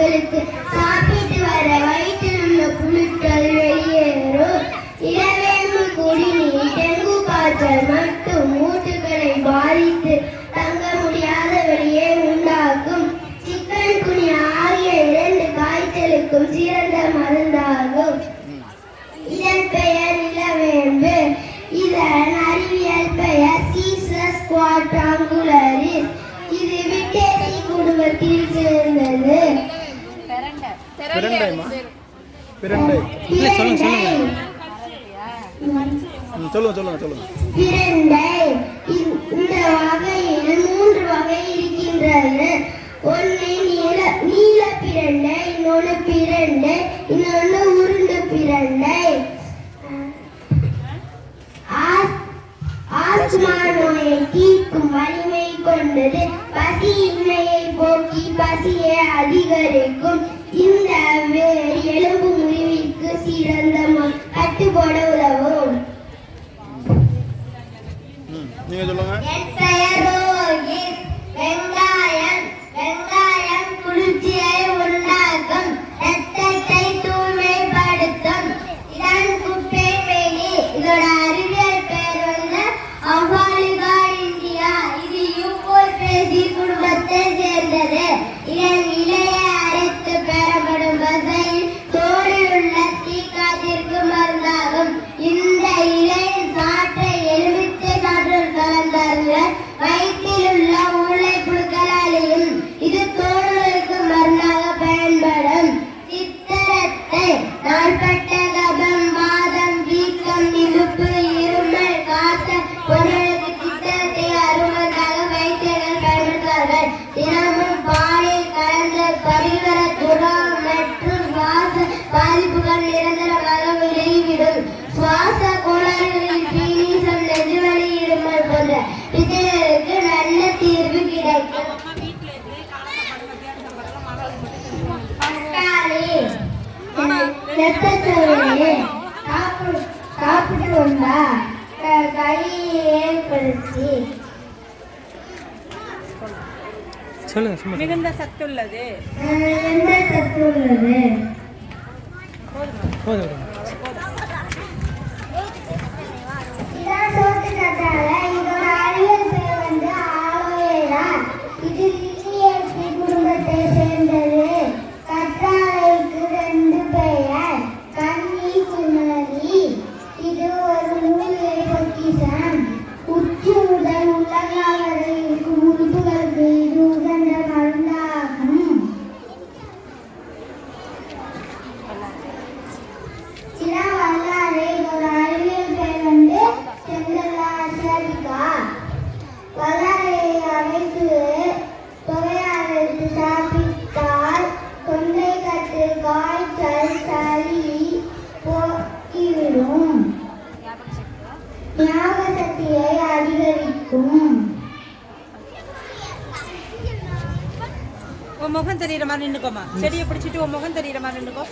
மக்களுக்கு சாப்பிட்டு வர வயிற்று நம்ம புழுக்கள் வெளியேறும். இளவேம்பு குடிநீர் டெங்கு காய்ச்சல் வகையில் மூன்று வகை இருக்கின்றன. ஒன்று நீல நீல பிரண்டை இன்னொன்று பிரண்டை நோயை தீர்க்கும் வலிமை கொண்டது. பசி இன்மையை போக்கி பசியை அதிகரிக்கும். இந்த எலும்பு முறிவிற்கு சிறந்த கட்டுப்பாட உதவும் நீங்க சொல்லுங்க. என் பட்ட சொல்லுங்க மிகுந்த சத்துள்ளது. மிகுந்த சத்துள்ளது? போதும் போதும். மாதிரி நின்றுக்கோமா செடியை பிடிச்சிட்டு உன் முகம் தெரியுற மாதிரி நின்றுக்கோ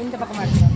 இந்த பக்கமாக இருக்கும்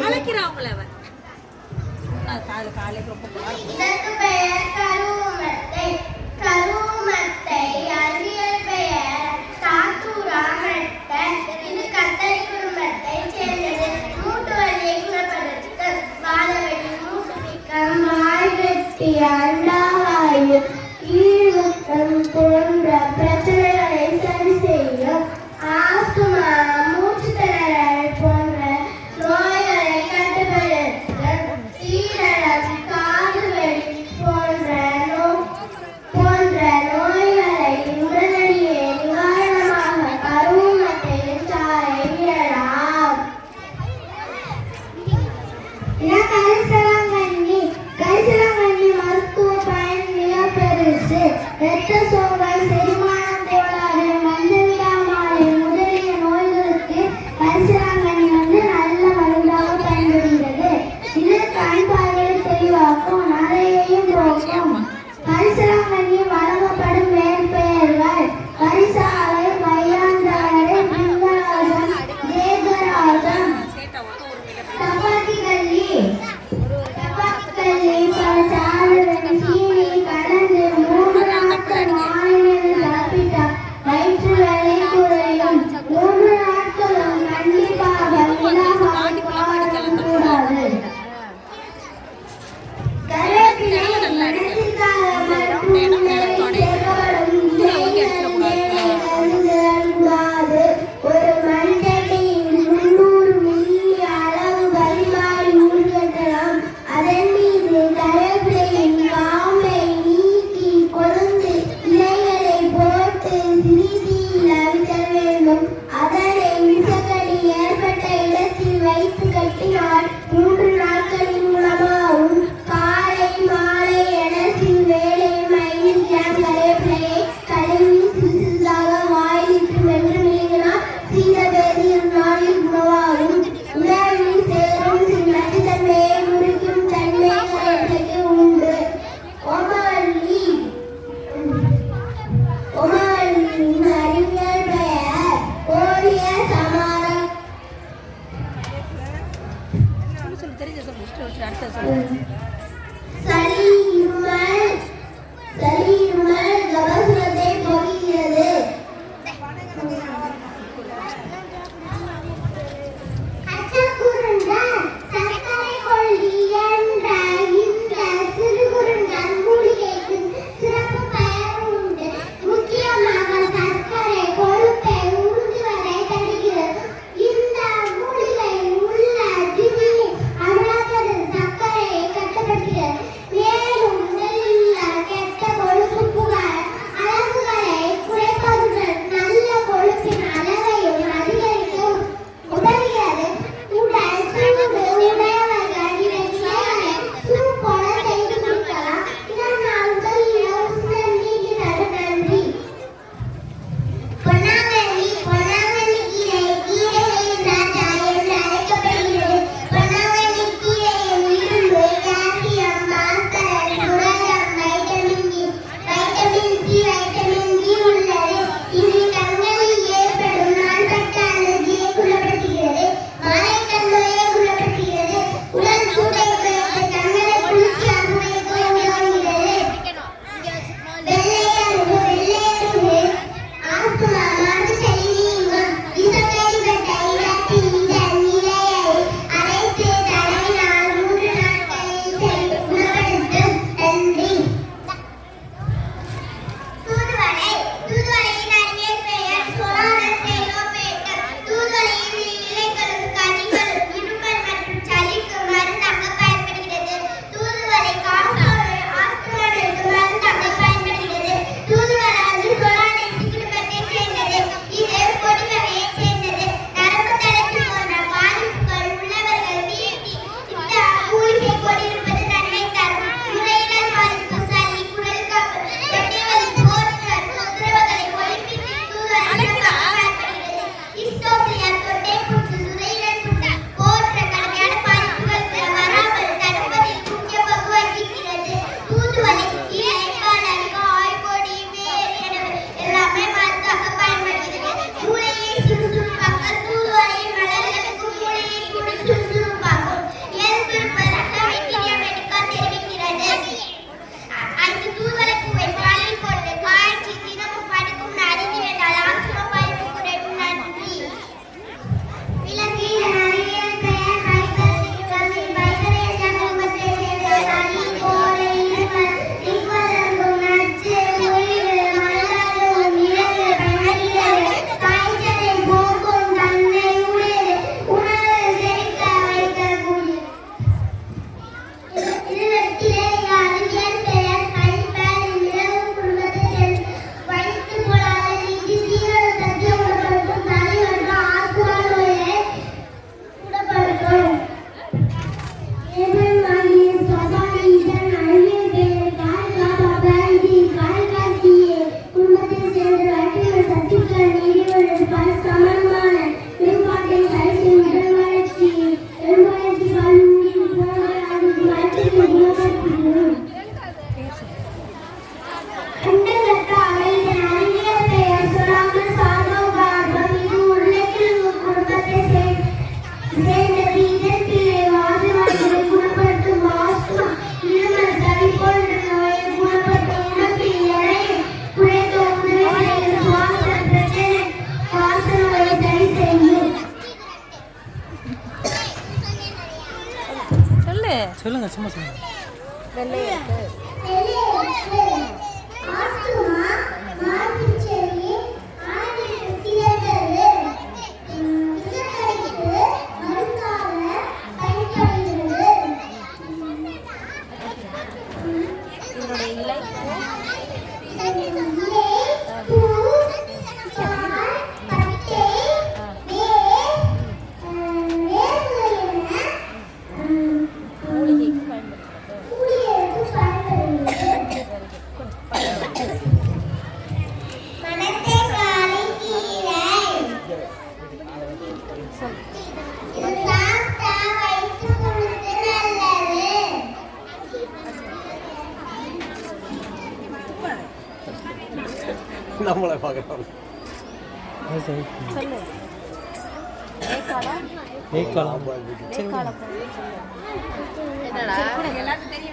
அழைக்கிறாங்களே அவன் காலை காலை ரொம்ப தோன்ற பிரச்சனைகளை சரி செய்யும் ஆஸ்துமா Yeah.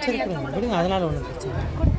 கொடுங்க, விடுங்க அதனால ஒன்றும் பிரச்சனை இல்லை.